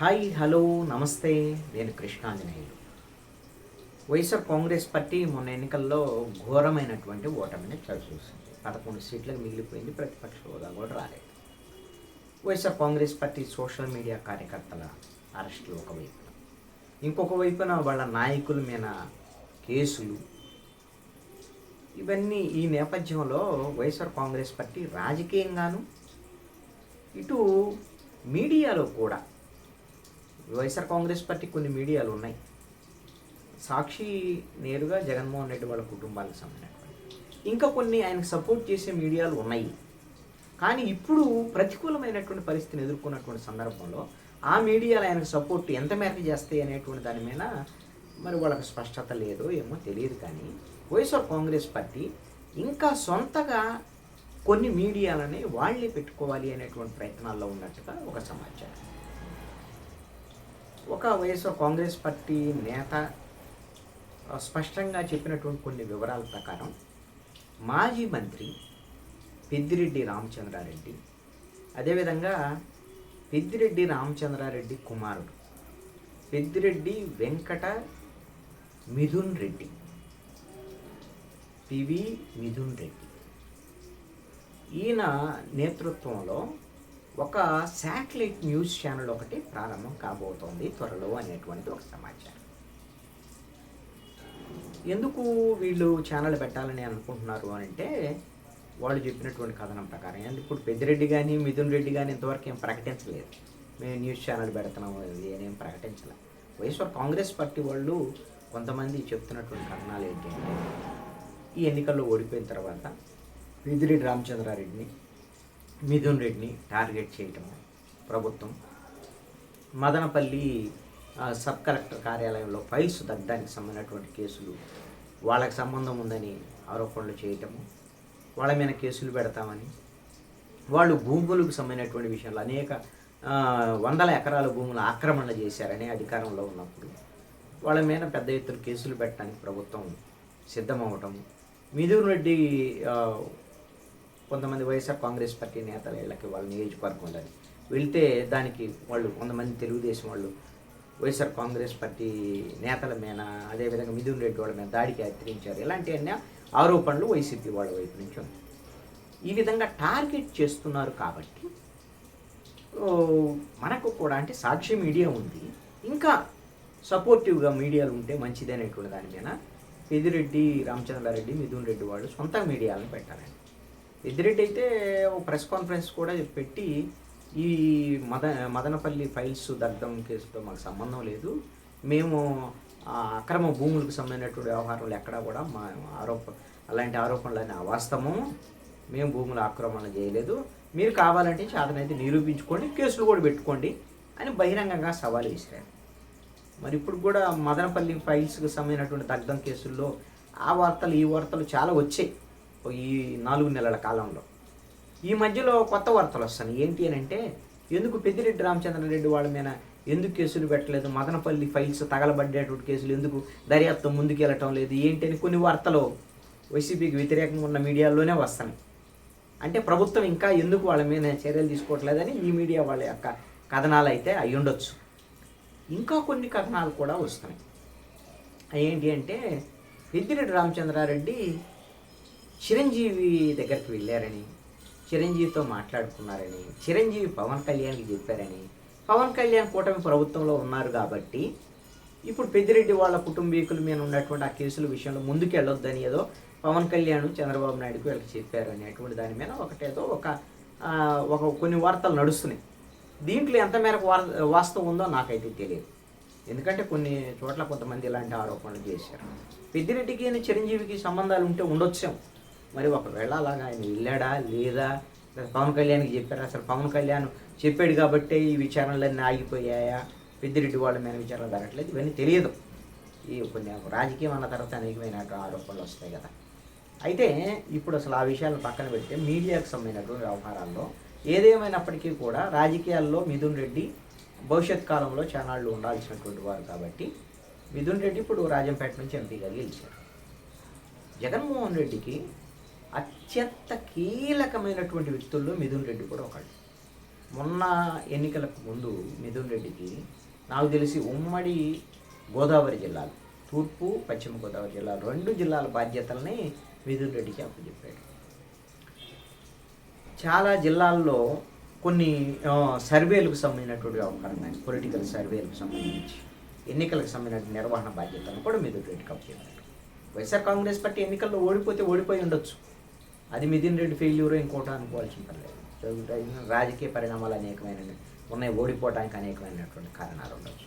Hi hello నమస్తే. నేను Krishnanjaneyulu. YSR Congress party మొన్న ఎన్నికల్లో ఘోరమైనటువంటి ఓటమిని చవిచూసింది. పదకొండు సీట్లకు మిగిలిపోయింది ప్రతిపక్ష హోదా కూడా రాలేదు. YSR Congress party social media కార్యకర్తల అరెస్టులు ఒకవైపున. ఇంకొక వైపున వాళ్ళ నాయకుల మీద కేసులు. ఇవన్నీ ఈ నేపథ్యంలో వైఎస్ఆర్ కాంగ్రెస్ పార్టీ రాజకీయంగాను ఇటు మీడియాలో కూడా వైఎస్ఆర్ కాంగ్రెస్ పార్టీ కొన్ని మీడియాలు ఉన్నాయి. సాక్షి నేరుగా జగన్మోహన్ రెడ్డి వాళ్ళ కుటుంబానికి సంబంధించినటువంటి. ఇంకా కొన్ని ఆయనకు సపోర్ట్ చేసే మీడియాలు ఉన్నాయి. కానీ ఇప్పుడు ప్రతికూలమైనటువంటి పరిస్థితిని ఎదుర్కొన్నటువంటి సందర్భంలో ఆ మీడియాలు ఆయనకు సపోర్ట్ ఎంత మేరకు చేస్తాయి అనేటువంటి దాని మీద మరి వాళ్ళకి స్పష్టత లేదో ఏమో తెలియదు కానీ వైఎస్ఆర్ కాంగ్రెస్ పార్టీ ఇంకా సొంతగా కొన్ని మీడియాలని వాళ్ళే పెట్టుకోవాలి అనేటువంటి ప్రయత్నాల్లో ఉన్నట్టుగా ఒక సమాచారం. ఒక వైఎస్ఆర్ కాంగ్రెస్ పార్టీ నేత స్పష్టంగా చెప్పినటువంటి కొన్ని వివరాల ప్రకారం మాజీ మంత్రి పెద్దిరెడ్డి రామచంద్రారెడ్డి అదేవిధంగా పెద్దిరెడ్డి రామచంద్రారెడ్డి కుమారుడు పెద్దిరెడ్డి వెంకట మిథున్ రెడ్డి పివి మిథున్ రెడ్డి. ఈయన నేతృత్వంలో ఒక శాటిలైట్ న్యూస్ ఛానల్ ఒకటి ప్రారంభం కాబోతోంది త్వరలో అనేటువంటి ఒక సమాచారం. ఎందుకు వీళ్ళు ఛానల్ పెట్టాలని అనుకుంటున్నారు అని అంటే వాళ్ళు చెప్పినటువంటి కథనం ప్రకారం. ఎందుకు ఇప్పుడు పెద్దిరెడ్డి కానీ మిథున్ రెడ్డి కానీ ఇంతవరకు ఏం ప్రకటించలేదు. మేము న్యూస్ ఛానల్ పెడుతున్నాము ఇది అని ఏం ప్రకటించలే. వైఎస్ఆర్ కాంగ్రెస్ పార్టీ వాళ్ళు కొంతమంది చెప్తున్నటువంటి కారణాలు ఏంటి అంటే ఈ ఎన్నికల్లో ఓడిపోయిన తర్వాత పెద్దిరెడ్డి రామచంద్రారెడ్డిని మిథున్ రెడ్డిని టార్గెట్ చేయటం ప్రభుత్వం. మదనపల్లి సబ్ కలెక్టర్ కార్యాలయంలో ఫైల్స్ తగ్గడానికి సంబంధించినటువంటి కేసులు వాళ్ళకి సంబంధం ఉందని ఆరోపణలు చేయటము వాళ్ళ మీద కేసులు పెడతామని వాళ్ళు భూములకు సంబంధించినటువంటి విషయంలో అనేక వందల ఎకరాల భూములు ఆక్రమణ చేశారని అధికారంలో ఉన్నప్పుడు వాళ్ళ మీద పెద్ద ఎత్తున కేసులు పెట్టడానికి ప్రభుత్వం సిద్ధమవటం మిథున్ రెడ్డి కొంతమంది వైఎస్ఆర్ కాంగ్రెస్ పార్టీ నేతలు ఇళ్ళకి వాళ్ళ ఉండాలి వెళ్తే దానికి వాళ్ళు కొంతమంది తెలుగుదేశం వాళ్ళు వైఎస్ఆర్ కాంగ్రెస్ పార్టీ నేతల మీద అదేవిధంగా మిథున్ రెడ్డి వాళ్ళ మీద దాడికి హెచ్చరించారు. ఇలాంటివన్నీ ఆరోపణలు వైసీపీ వాళ్ళ వైపు నుంచి ఉంది ఈ విధంగా టార్గెట్ చేస్తున్నారు కాబట్టి మనకు కూడా అంటే సాక్షి మీడియా ఉంది. ఇంకా సపోర్టివ్గా మీడియాలు ఉంటే మంచిది అనేటువంటి దాని మీద పెదిరెడ్డి రామచంద్రారెడ్డి మిథున్ రెడ్డి వాళ్ళు సొంత మీడియాలను పెట్టారండి ఎదిరెడ్డి అయితే ఓ ప్రెస్ కాన్ఫరెన్స్ కూడా పెట్టి ఈ మద మదనపల్లి ఫైల్స్ దగ్ధం కేసుతో మాకు సంబంధం లేదు. మేము అక్రమ భూములకు సంబంధించినటువంటి వ్యవహారాలు ఎక్కడా కూడా మా ఆరోప అలాంటి ఆరోపణలు అనే అవాస్తవము. మేము భూముల ఆక్రమణ చేయలేదు. మీరు కావాలంటే చేతనైతే నిరూపించుకోండి కేసులు కూడా పెట్టుకోండి అని బహిరంగంగా సవాలు విసిరారు మరి ఇప్పుడు కూడా మదనపల్లి ఫైల్స్కి సంబంధించినటువంటి దగ్ధం కేసుల్లో ఆ వార్తలు ఈ వార్తలు చాలా వచ్చాయి. ఈ నాలుగు నెలల కాలంలో. ఈ మధ్యలో కొత్త వార్తలు వస్తాయి. ఏంటి అని అంటే ఎందుకు పెద్దిరెడ్డి రామచంద్రారెడ్డి వాళ్ళ మీద ఎందుకు కేసులు పెట్టలేదు? మదనపల్లి ఫైల్స్ తగలబడ్డేటువంటి కేసులు ఎందుకు దర్యాప్తు ముందుకు వెళ్ళటం లేదు? ఏంటి అని కొన్ని వార్తలు వైసీపీకి వ్యతిరేకంగా ఉన్న మీడియాలోనే వస్తాయి. అంటే ప్రభుత్వం ఇంకా ఎందుకు వాళ్ళ మీద చర్యలు తీసుకోవట్లేదని ఈ మీడియా వాళ్ళ యొక్క కథనాలు అయితే అయి ఉండొచ్చు. ఇంకా కొన్ని కథనాలు కూడా వస్తున్నాయి. ఏంటి అంటే పెద్దిరెడ్డి రామచంద్రారెడ్డి చిరంజీవి దగ్గరికి వెళ్ళారని చిరంజీవితో మాట్లాడుకున్నారని చిరంజీవి పవన్ కళ్యాణ్కి చెప్పారని పవన్ కళ్యాణ్ కూటమి ప్రభుత్వంలో ఉన్నారు కాబట్టి ఇప్పుడు పెద్దిరెడ్డి వాళ్ళ కుటుంబీకుల మీద ఉన్నటువంటి ఆ కేసుల విషయంలో ముందుకు వెళ్ళొద్దని ఏదో పవన్ కళ్యాణ్ చంద్రబాబు నాయుడుకు వీళ్ళకి చెప్పారు అనేటువంటి దాని మీద ఒకటేదో ఒక ఒక కొన్ని వార్తలు నడుస్తున్నాయి. దీంట్లో ఎంత మేరకు వార్ వాస్తవం ఉందో నాకైతే తెలియదు. ఎందుకంటే కొన్ని చోట్ల కొంతమంది ఇలాంటి ఆరోపణలు చేశారు. పెద్దిరెడ్డికి చిరంజీవికి సంబంధాలు ఉంటే ఉండొచ్చాము. మరి ఒకవేళ అలాగా ఆయన వెళ్ళాడా? లేదా? పవన్ కళ్యాణ్కి చెప్పారా? అసలు పవన్ కళ్యాణ్ చెప్పాడు కాబట్టే ఈ విచారణలన్నీ ఆగిపోయాయా? పెద్దిరెడ్డి వాళ్ళ మీద విచారణ జరగట్లేదు ఇవన్నీ తెలియదు. ఈ కొన్ని రాజకీయం అన్న తర్వాత అనేకమైన ఆరోపణలు వస్తాయి కదా. అయితే ఇప్పుడు అసలు ఆ విషయాలను పక్కన పెడితే మీడియాకు సంబంధించినటువంటి వ్యవహారాల్లో ఏదేమైనప్పటికీ కూడా రాజకీయాల్లో మిథున్ రెడ్డి భవిష్యత్ కాలంలో ఛానళ్ళు ఉండాల్సినటువంటి వారు కాబట్టి మిథున్ రెడ్డి ఇప్పుడు రాజంపేట నుంచి ఎంపీగా గెలిచారు. జగన్మోహన్ రెడ్డికి అత్యంత కీలకమైనటువంటి వ్యక్తుల్లో మిథున్ రెడ్డి కూడా ఒకడు. మొన్న ఎన్నికలకు ముందు మిథున్ రెడ్డికి నాకు తెలిసి ఉమ్మడి గోదావరి జిల్లాలు తూర్పు పశ్చిమ గోదావరి జిల్లా రెండు జిల్లాల బాధ్యతల్ని మిథున్ రెడ్డికి అప్పచెప్పాడు. చాలా జిల్లాల్లో కొన్ని సర్వేలకు సంబంధించినటువంటి అవకాశం కానీ పొలిటికల్ సర్వేలకు సంబంధించి ఎన్నికలకు సంబంధించిన నిర్వహణ బాధ్యతలను కూడా మిథున్ రెడ్డికి అప్పచెప్పాడు. వైఎస్ఆర్ కాంగ్రెస్ పార్టీ ఎన్నికల్లో ఓడిపోతే ఓడిపోయి ఉండొచ్చు. అది మిథున్ రెడ్డి ఫెయిల్యూర్ ఇంకోటి అనుకోవాల్సిన పర్లేదు రాజకీయ పరిణామాలు అనేకమైన ఉన్నాయి. ఓడిపోవడానికి అనేకమైనటువంటి కారణాలు ఉండొచ్చు.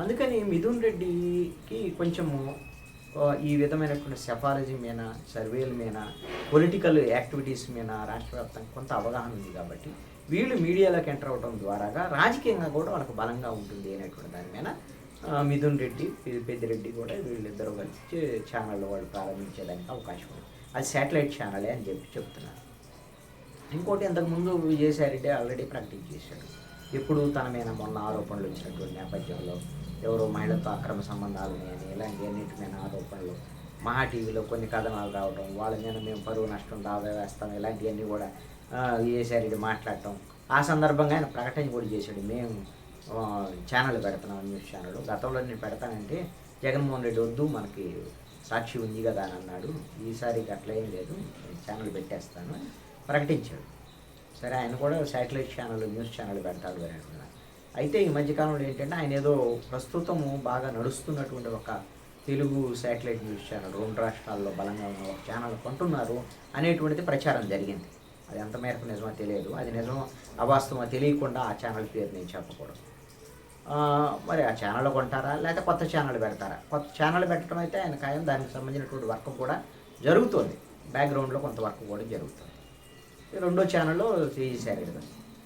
అందుకని మిథున్ రెడ్డికి కొంచెము ఈ విధమైనటువంటి సెఫాలజీ మీద సర్వేల మీద పొలిటికల్ యాక్టివిటీస్ మీద రాష్ట్ర వ్యాప్తంగా కొంత అవగాహన ఉంది కాబట్టి వీళ్ళు మీడియాలోకి ఎంటర్ అవడం ద్వారాగా రాజకీయంగా కూడా వాళ్ళకి బలంగా ఉంటుంది అనేటువంటి దాని మీద మిథున్ రెడ్డి పెద్ద పెద్దిరెడ్డి కూడా వీళ్ళిద్దరూ కలిసి ఛానళ్ళు వాళ్ళు ప్రారంభించేదానికి అవకాశం ఉంది. అది శాటిలైట్ ఛానలే అని చెప్పి చెప్తున్నారు. ఇంకోటి ఇంతకుముందు విజయసాయిరెడ్డి ఆల్రెడీ ప్రాక్టీస్ చేశాడు. ఎప్పుడు తన మీద మొన్న ఆరోపణలు వచ్చినటువంటి నేపథ్యంలో ఎవరో మహిళతో అక్రమ సంబంధాలు అని ఇలాంటి అన్నిటిమైన ఆరోపణలు మహా టీవీలో కొన్ని కథనాలు రావడం వాళ్ళ మీద మేము పరువు నష్టం దాదా వేస్తాం ఇలాంటివన్నీ కూడా ఆ, విజయసాయిరెడ్డి మాట్లాడటం. ఆ సందర్భంగా ఆయన ప్రకటన కూడా చేశాడు. మేము ఛానల్ పెడుతున్నాం న్యూస్ ఛానల్ గతంలో నేను పెడతానంటే జగన్మోహన్ రెడ్డి వద్దు మనకి సాక్షి ఉంది కదా అని అన్నాడు. ఈసారికి అట్లా ఏం లేదు. ఛానల్ పెట్టేస్తాను. ప్రకటించాడు. సరే ఆయన కూడా శాటిలైట్ ఛానల్ న్యూస్ ఛానల్ పెడతాడు అని అనుకున్నాను అయితే ఈ మధ్యకాలంలో ఏంటంటే ఆయన ఏదో ప్రస్తుతము బాగా నడుస్తున్నటువంటి ఒక తెలుగు శాటిలైట్ న్యూస్ ఛానల్ రెండు రాష్ట్రాల్లో బలంగా ఉన్న ఒక ఛానల్ కొంటున్నారు అనేటువంటిది ప్రచారం జరిగింది. అది ఎంత మేరకు నిజమో తెలియదు. అది నిజమో అవాస్తవమో తెలియకుండా ఆ ఛానల్ పేరు నేను చెప్పకూడదు. మరి ఆ ఛానల్ కొంటారా? లేకపోతే కొత్త ఛానల్ పెడతారా? కొత్త ఛానల్ పెట్టడం అయితే ఆయన ఖాయం. దానికి సంబంధించినటువంటి వర్క్ కూడా జరుగుతుంది. బ్యాక్గ్రౌండ్లో కొంత వర్క్ కూడా జరుగుతుంది. ఈ రెండో ఛానల్లో చేశారు కదా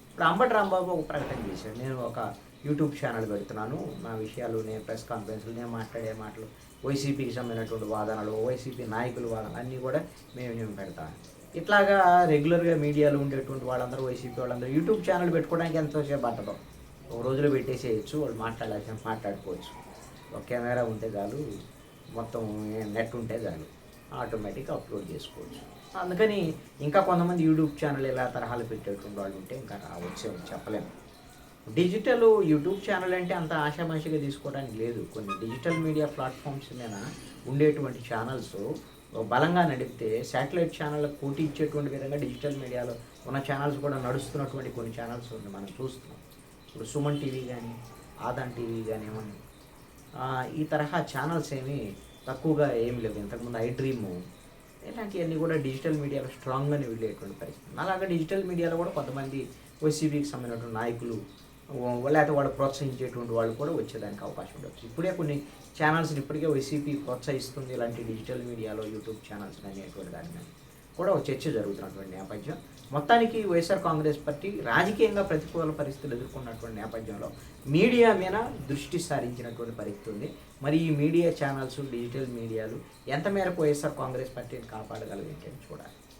ఇప్పుడు అంబటి రాంబాబు ఒక ప్రకటన చేశాడు. నేను ఒక యూట్యూబ్ ఛానల్ పెడుతున్నాను. నా విషయాలు నేను ప్రెస్ కాన్ఫరెన్స్లు నేను మాట్లాడే మాటలు వైసీపీకి సంబంధించినటువంటి వాదనలు వైసీపీ నాయకుల వాదనలు అన్నీ కూడా మేము మేము పెడతాను. ఇట్లాగా రెగ్యులర్గా మీడియాలో ఉండేటువంటి వాళ్ళందరూ వైసీపీ వాళ్ళందరూ యూట్యూబ్ ఛానల్ పెట్టుకోవడానికి ఎంతోసేపు పట్టదు. ఒక రోజులో పెట్టేసేయచ్చు వాళ్ళు మాట్లాడాల్సిన మాట్లాడుకోవచ్చు. ఒక కెమెరా ఉంటే చాలు మొత్తం నెట్ ఉంటే చాలు ఆటోమేటిక్గా అప్లోడ్ చేసుకోవచ్చు. అందుకని ఇంకా కొంతమంది యూట్యూబ్ ఛానల్ ఇలా తరహాలు పెట్టేటువంటి వాళ్ళు ఉంటే ఇంకా రావచ్చు చెప్పలేము. డిజిటల్ యూట్యూబ్ ఛానల్ అంటే అంత ఆశామాషిగా తీసుకోవడానికి లేదు. కొన్ని డిజిటల్ మీడియా ప్లాట్ఫామ్స్ మీద ఉండేటువంటి ఛానల్స్ బలంగా నడిపితే శాటిలైట్ ఛానల్ పోటీ ఇచ్చేటువంటి విధంగా డిజిటల్ మీడియాలో ఉన్న ఛానల్స్ కూడా నడుస్తున్నటువంటి కొన్ని ఛానల్స్ ఉన్నాయి మనం చూస్తున్నాం. ఇప్పుడు సుమన్ టీవీ కానీ ఆదాన్ టీవీ కానీ ఏమని ఈ తరహా ఛానల్స్ ఏమి తక్కువగా ఏమి లేవు. ఇంతకుముందు ఐ డ్రీము ఇలాంటివన్నీ కూడా డిజిటల్ మీడియాలో స్ట్రాంగ్గానే వెళ్ళేటువంటి పరిస్థితి అలాగే డిజిటల్ మీడియాలో కూడా కొంతమంది వైసీపీకి సంబంధించిన నాయకులు లేకపోతే వాళ్ళు ప్రోత్సహించేటువంటి వాళ్ళు కూడా వచ్చేదానికి అవకాశం ఉండొచ్చు. ఇప్పుడే కొన్ని ఛానల్స్ని ఇప్పటికే వైసీపీ ప్రోత్సహిస్తుంది. ఇలాంటి డిజిటల్ మీడియాలో యూట్యూబ్ ఛానల్స్ అనేటువంటి దాని కూడా ఒక చర్చ జరుగుతున్నటువంటి నేపథ్యం. మొత్తానికి వైఎస్ఆర్ కాంగ్రెస్ పార్టీ రాజకీయంగా ప్రతికూల పరిస్థితులు ఎదుర్కొన్నటువంటి నేపథ్యంలో మీడియా మీద దృష్టి సారించినటువంటి పరిస్థితి ఉంది. మరి ఈ మీడియా ఛానల్స్ డిజిటల్ మీడియాలు ఎంత మేరకు వైఎస్ఆర్ కాంగ్రెస్ పార్టీని కాపాడగలవు ఏంటని చూడాలి.